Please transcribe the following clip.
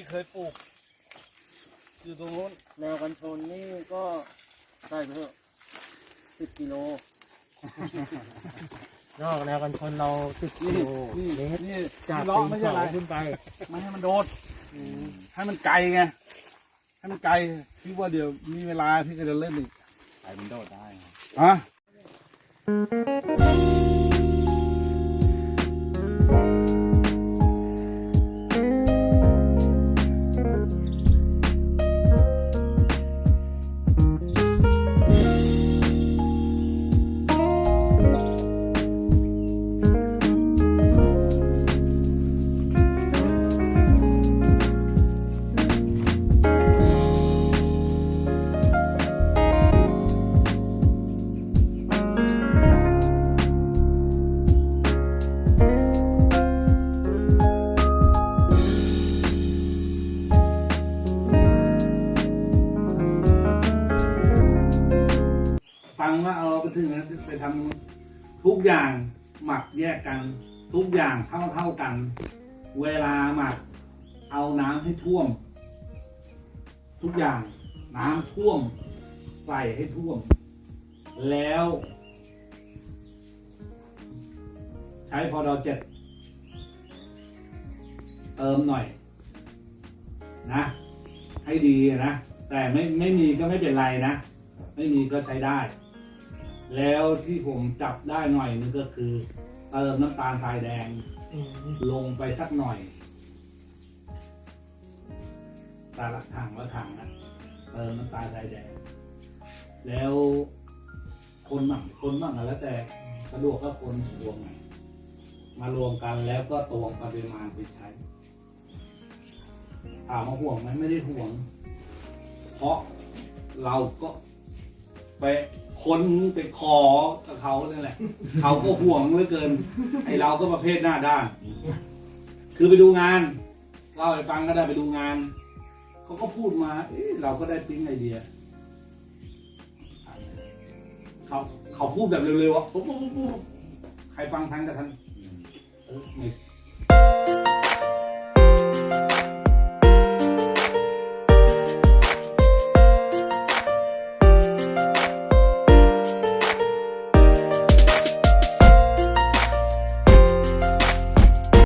นี่เคยปลูก อยู่ตรงโน้นแนวกันชนนี่ก็ใส่ไปเถอะสิบกิโลนอกแนวกันชนเราสิบกินี่โลนี่เมตรนี่จากล้อตีนไม่ใช่เขาอะไรขึ้นไปไม่ให้มันโดดให้มันไกลไงให้มันไกลพี่ว่าเดี๋ยวมีเวลาพี่ก็จะเล่นอีกไอ้มันโดดได้ครับอะ งว่าเอาไปถึงนะไปทำทุกอย่างหมักแยกกัน ทุกอย่างเท่าเท่ากัน เวลาหมัก เอาน้ำให้ท่วม ทุกอย่างน้ำท่วมใส่ให้ท่วม แล้ว ใช้พอดอเจ็ดเติมหน่อย นะ ให้ดีนะ แต่ไม่ไม่มีก็ไม่เป็นไรนะ ไม่มีก็ใช้ได้ แล้วที่ผมจับได้หน่อยนึงก็คือเติมน้ำตาลทรายแดง อืมลงไปสักหน่อยตาละถังละถังนะเติมน้ำตาลทรายแดง แล้วคนมั่งคนมั่งอะแล้วแต่สะดวกก็คนรวมไงมารวมกันแล้วก็ตวงปริมาณไปใช้ถามว่าห่วงไหมไม่ได้ห่วง เพราะเราก็ไป คนไปขอกับเขาเนี่ยแหละ เขาก็ห่วงเหลือเกิน ไอเราก็ประเภทหน้าด้าน คือไปดูงานเล่าให้ฟังก็ได้ไปดูงาน เขาก็พูดมา เอ๊ะเราก็ได้ปิ๊งไอเดีย เขาเขาพูดแบบเร็วๆอะปุ๊บปุ๊บปุ๊บปุ๊บใครฟังทันก็ทันอืมเออไม่